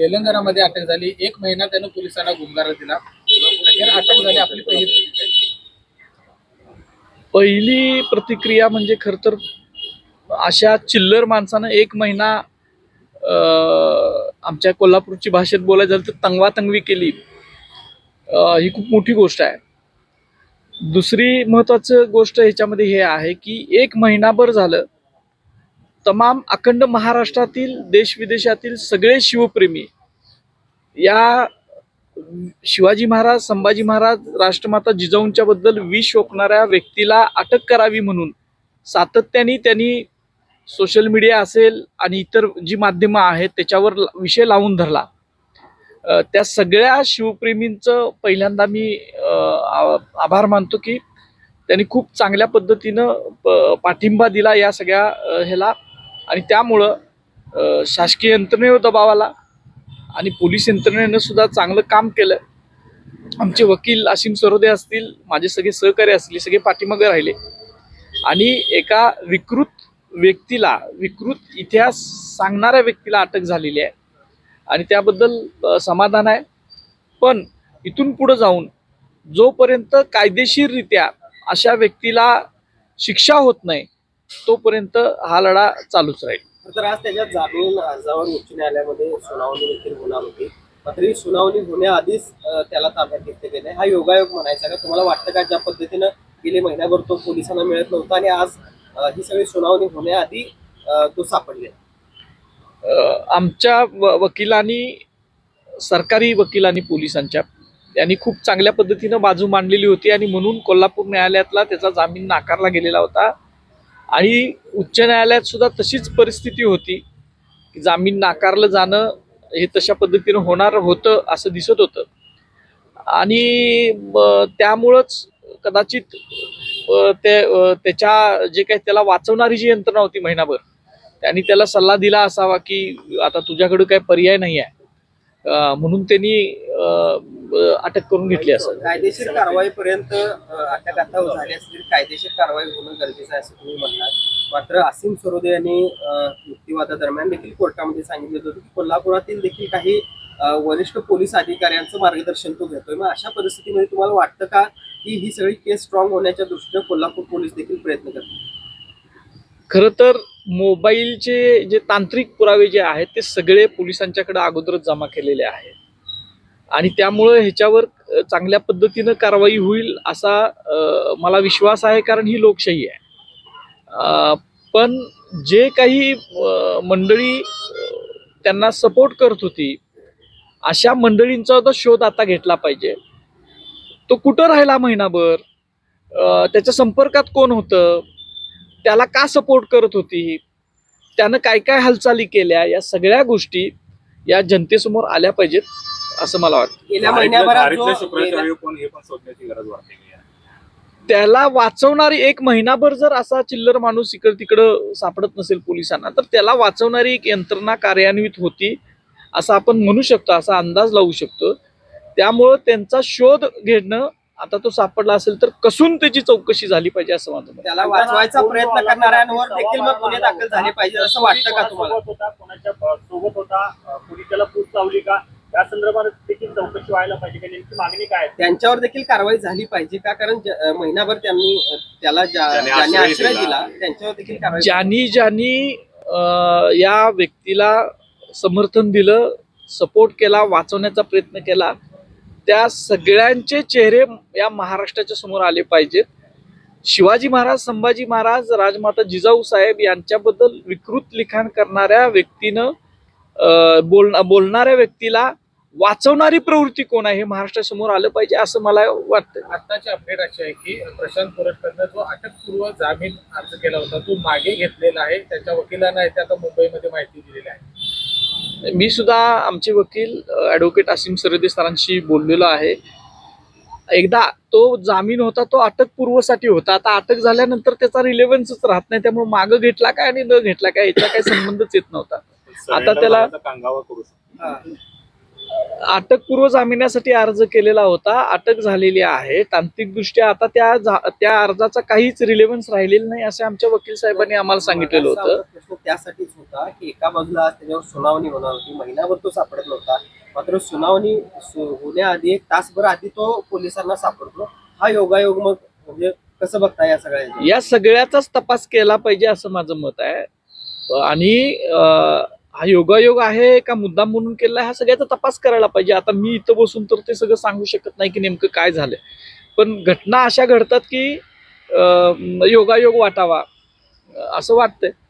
तेलंगणामध्ये अटक झाली. एक महिना त्यानं पोलिसांना गुंगारा दिला. अखेर अटक झाली आपली पहिली प्रतिक्रिया. पहिली प्रतिक्रिया म्हणजे खर तर अशा चिल्लर माणसानं एक महिना आमच्या कोल्हापूरची भाषेत बोलायचं झालं तर तंगवातंगवी केली. ही खूप मोठी गोष्ट आहे. दुसरी महत्वाचं गोष्ट ह्याच्यामध्ये हे आहे की एक महिनाभर झालं तमाम अखंड महाराष्ट्रातील देश विदेशातील सगळे शिवप्रेमी या शिवाजी महाराज संभाजी महाराज राष्ट्रमाता जिजाऊंच्या बद्दल विष ओकणाऱ्या व्यक्तीला अटक करावी म्हणून सातत्याने त्यांनी सोशल मीडिया असेल आणि इतर जी माध्यमं आहेत त्याच्यावर ला- विषय लावून धरला. त्या सगळ्या शिवप्रेमींचं पहिल्यांदा मी आभार मानतो की त्यांनी खूप चांगल्या पद्धतीनं प- पाठिंबा दिला या सगळ्या ह्याला. आणि त्यामुळं शासकीय यंत्रणेवर दबाव आला. आणि पोलीस यंत्रणेनं सुद्धा चांगलं काम केलं. आमचे वकील आशिम सरोदे असतील माझे सगळे सहकारी असतील सगळे पाठीमागे राहिले. आणि एका विकृत व्यक्तीला विकृत इतिहास सांगणाऱ्या व्यक्तीला अटक झालेली आहे. आणि त्याबद्दल समाधान आहे. पण इथून पुढं जाऊन जोपर्यंत कायदेशीररित्या अशा व्यक्तीला शिक्षा होत नाही तोपर्यंत हा लढा चालूच राहील. तर आज त्याच्या जामीन अर्जावर उच्च न्यायालयामध्ये सुनावणी देखील होणार होती. मात्र ही सुनावणी होण्याआधीच त्याला ताब्यात घेतले गेले. हा योगायोग म्हणायचा का? तुम्हाला वाटतं का ज्या पद्धतीनं गेले महिन्याभर तो पोलिसांना मिळत नव्हता आणि आज ही सगळी सुनावणी होण्याआधी तो सापडले? आमच्या वकिलांनी सरकारी वकिलांनी पोलिसांच्या त्यांनी खूप चांगल्या पद्धतीनं बाजू मांडलेली होती आणि म्हणून कोल्हापूर न्यायालयातला त्याचा जामीन नाकारला गेलेला होता. आणि उच्च न्यायालयात सुद्धा तशीच परिस्थिती होती की जामीन नाकारलं जाणं हे तशा पद्धतीनं होणार होतं असं दिसत होतं. आणि त्यामुळंच कदाचित ते त्याच्या जे काही त्याला वाचवणारी जी यंत्रणा होती महिनाभर त्यांनी त्याला सल्ला दिला असावा की आता तुझ्याकडं काही पर्याय नाही आहे म्हणून त्यांनी अटक करून घेतली असं. कायदेशीर कारवाईपर्यंत अटक आता झाली असली तरी कायदेशीर कारवाई होणं गरजेचं आहे असं तुम्ही म्हणलात. मात्र असीम सरोदे यांनी युक्तिवादादरम्यान देखील कोर्टामध्ये सांगितलं होतं की कोल्हापुरातील देखील काही वरिष्ठ पोलीस अधिकाऱ्यांचं मार्गदर्शन तो घेतोय. मग अशा परिस्थितीमध्ये तुम्हाला वाटतं का की ही सगळी केस स्ट्रॉंग होण्याच्या दृष्टीने कोल्हापूर पोलीस देखील प्रयत्न करतात खरं तर मोबाईलचे जे तांत्रिक पुरावे जे आहेत ते सगळे पोलिसांच्याकडे अगोदरच जमा केलेले आहेत. आणि त्यामुळं ह्याच्यावर चांगल्या पद्धतीनं कारवाई होईल असा मला विश्वास आहे कारण ही लोकशाही आहे. पण जे काही मंडळी त्यांना सपोर्ट करत होती अशा मंडळींचा तो शोध आता घेतला पाहिजे. तो कुठं राहिला महिनाभर? त्याच्या संपर्कात कोण होतं? त्याला का सपोर्ट करत होती? त्यानं काय काय हालचाली केल्या? या सगळ्या गोष्टी या जनतेसमोर आल्या पाहिजेत असं मला वाटतं. गेल्या महिन्याभरात जो हे. त्याला वाचवणारी एक महिनाभर जर असा चिल्लर माणूस इकडं तिकडं सापडत नसेल पोलिसांना तर त्याला वाचवणारी एक यंत्रणा कार्यान्वित होती असं आपण म्हणू शकतो असा अंदाज लावू शकतो. त्यामुळं त्यांचा शोध घेणं आता तो सापडला असेल तर कसून त्याची चौकशी झाली पाहिजे असं आहे. त्याला वाचवायचा प्रयत्न करणाऱ्यांवर देखील मग गुन्हे दाखल झाले पाहिजे असं वाटतं का तुम्हाला? सोबत होता कोणाच्या सोबत होता कोणी त्याला पूछ लावली का? त्या संदर्भात देखील चौकशी व्हायला पाहिजे का? नेमकी मागणी काय आहे? त्यांच्यावर देखील कारवाई झाली पाहिजे का? कारण महिनाभर त्यांनी त्याला ज्याने आश्रय दिला. त्यांच्यावर देखील कारवाई ज्यांनी ज्यांनी या व्यक्तीला समर्थन दिलं सपोर्ट केला वाचवण्याचा प्रयत्न केला त्या सगळ्यांचे चेहरे या महाराष्ट्राच्या समोर आले पाहिजेत. शिवाजी महाराज संभाजी महाराज राजमाता जिजाऊ साहेब यांच्याबद्दल विकृत लिखाण करणाऱ्या व्यक्तीनं बोल बोलणाऱ्या व्यक्तीला वाचवणारी प्रवृत्ती कोण आहे हे महाराष्ट्रासमोर आलं पाहिजे असं मला वाटतं आत्ताची अपडेट अशी आहे की प्रशांत कोरटकरनं जो अटकपूर्व जामीन अर्ज केला होता तो मागे घेतलेला आहे. त्याच्या वकिलांना ते आता मुंबईमध्ये माहिती दिलेली आहे. मी सुद्धा आमचे वकील ॲडव्होकेट असीम सरदे सरांशी बोललेलो आहे. एकदा तो जामीन होता तो अटकपूर्वसाठी होता. आता अटक झाल्यानंतर त्याचा रिलेव्हन्सच राहत नाही त्यामुळे मागं घेतला काय आणि न घेतला काय याचा काही संबंधच येत नव्हता. Surrender त्याला- झाल्याचा कांगावा करू शकतो. अटकपूर्व जामिनासाठी अर्ज केलेला होता अटक झालेली आहे. तांत्रिकदृष्ट्या आता त्या त्या अर्जाचा काहीच रिलेव्हन्स राहिलेला नाही असं आमच्या वकील साहेबांनी आम्हाला सांगितलेलं होतं. प्रश्न त्यासाठीच होता की एका बाजूला आज त्याच्यावर सुनावणी होणार होती. महिनाभर तो सापडत नव्हता. मात्र सुनावणी होण्याआधी एक तासभर आधी तो पोलिसांना सापडतो. हा योगायोग मग म्हणजे कसं बघता या सगळ्या या सगळ्याचाच तपास केला पाहिजे असं माझं मत आहे. आणि हा योगायोग आहे का मुद्दाम म्हणून केला हा सगळ्याचा तपास करायला पाहिजे. आता मी इथं बसून तर ते सगळं सांगू शकत नाही की नेमकं काय झालंय. पण घटना अशा घडतात की योगायोग वाटावा असं वाटतंय.